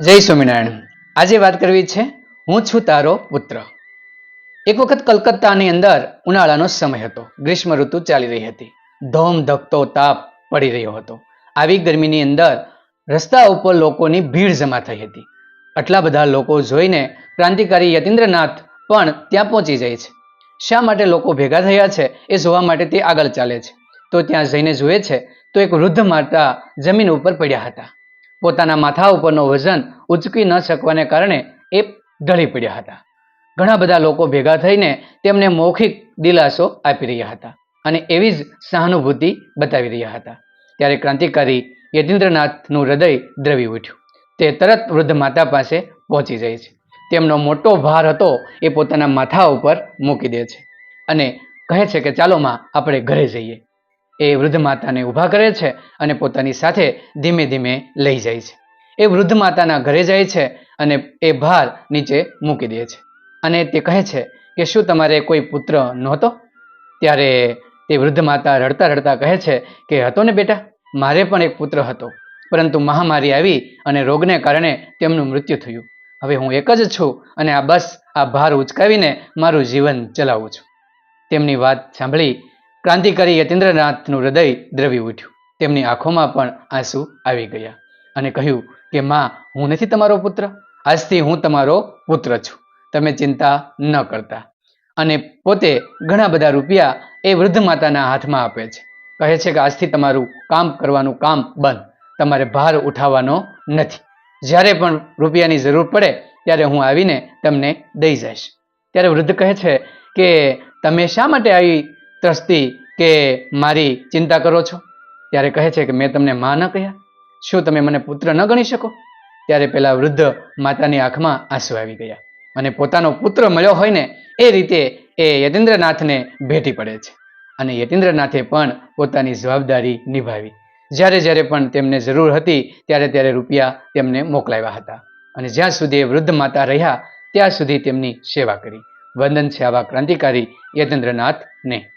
જય સ્વામિનારાયણ. આજે વાત કરવી છે, હું છું તારો પુત્ર. એક વખત કલકત્તાની અંદર ઉનાળાનો સમય હતો. ગ્રીષ્મ ઋતુ ચાલી રહી હતી. ધોમ ધકતો તાપ પડી રહ્યો હતો. આવી ગરમીની અંદર રસ્તા ઉપર લોકોની ભીડ જમા થઈ હતી. આટલા બધા લોકો જોઈને ક્રાંતિકારી યતીન્દ્રનાથ પણ ત્યાં પહોંચી જાય છે. શા માટે લોકો ભેગા થયા છે એ જોવા માટે તે આગળ ચાલે છે. તો ત્યાં જઈને જુએ છે તો એક વૃદ્ધ માતા જમીન ઉપર પડ્યા હતા. પોતાના માથા ઉપરનો વજન ઉચકી ન શકવાને કારણે એ ઢળી પડ્યા હતા. ઘણા બધા લોકો ભેગા થઈને તેમને મૌખિક દિલાસો આપી રહ્યા હતા અને એવી જ સહાનુભૂતિ બતાવી રહ્યા હતા. ત્યારે ક્રાંતિકારી યતીન્દ્રનાથનું હૃદય દ્રવી ઉઠ્યું. તે તરત વૃદ્ધ માતા પાસે પહોંચી જાય છે. તેમનો મોટો ભાર હતો એ પોતાના માથા ઉપર મૂકી દે છે અને કહે છે કે ચાલો માં, આપણે ઘરે જઈએ. એ વૃદ્ધ માતાને ઊભા કરે છે અને પોતાની સાથે ધીમે ધીમે લઈ જાય છે. એ વૃદ્ધ માતાના ઘરે જાય છે અને એ ભાર નીચે મૂકી દે છે. અને તે કહે છે કે, શું તમારે કોઈ પુત્ર નહોતો? ત્યારે તે વૃદ્ધ માતા રડતા રડતા કહે છે કે, હતો ને બેટા? મારે પણ એક પુત્ર હતો. પરંતુ મહામારી આવી અને રોગને કારણે તેમનું મૃત્યુ થયું. હવે હું એક જ છું અને આ બસ આ ભાર ઉચકાવીને મારું જીવન ચલાવું છું. તેમની વાત સાંભળી ક્રાંતિકારી યતેન્દ્રનાથનું હૃદય દ્રવી ઉઠ્યું. તેમની આંખોમાં પણ આંસુ આવી ગયા અને કહ્યું કે, માં, હું નથી તમારો પુત્ર? આજથી હું તમારો પુત્ર છું. તમે ચિંતા ન કરતા. અને પોતે ઘણા બધા રૂપિયા એ વૃદ્ધ માતાના હાથમાં આપે છે. કહે છે કે, આજથી તમારું કામ કરવાનું કામ બંધ. તમારે ભાર ઉઠાવવાનો નથી. જ્યારે પણ રૂપિયાની જરૂર પડે, ત્યારે હું આવીને તમને દઈ જઈશ. ત્યારે વૃદ્ધ કહે છે કે, તમે શા માટે આવી ત્રસ્તી કે મારી ચિંતા કરો છો? ત્યારે કહે છે કે મેં તમને માં ન કહ્યા. શું તમે મને પુત્ર ન ગણી શકો? ત્યારે પેલા વૃદ્ધ માતાની આંખમાં આંસુ આવી ગયા અને પોતાનો પુત્ર મળ્યો હોય ને એ રીતે એ યતીન્દ્રનાથને ભેટી પડે છે. અને યતીન્દ્રનાથે પણ પોતાની જવાબદારી નિભાવી. જ્યારે જ્યારે પણ તેમને જરૂર હતી, ત્યારે ત્યારે રૂપિયા તેમને મોકલાવ્યા હતા. અને જ્યાં સુધી એ વૃદ્ધ માતા રહ્યા, ત્યાં સુધી તેમની સેવા કરી. વંદન છે આવા ક્રાંતિકારી યતીન્દ્રનાથને.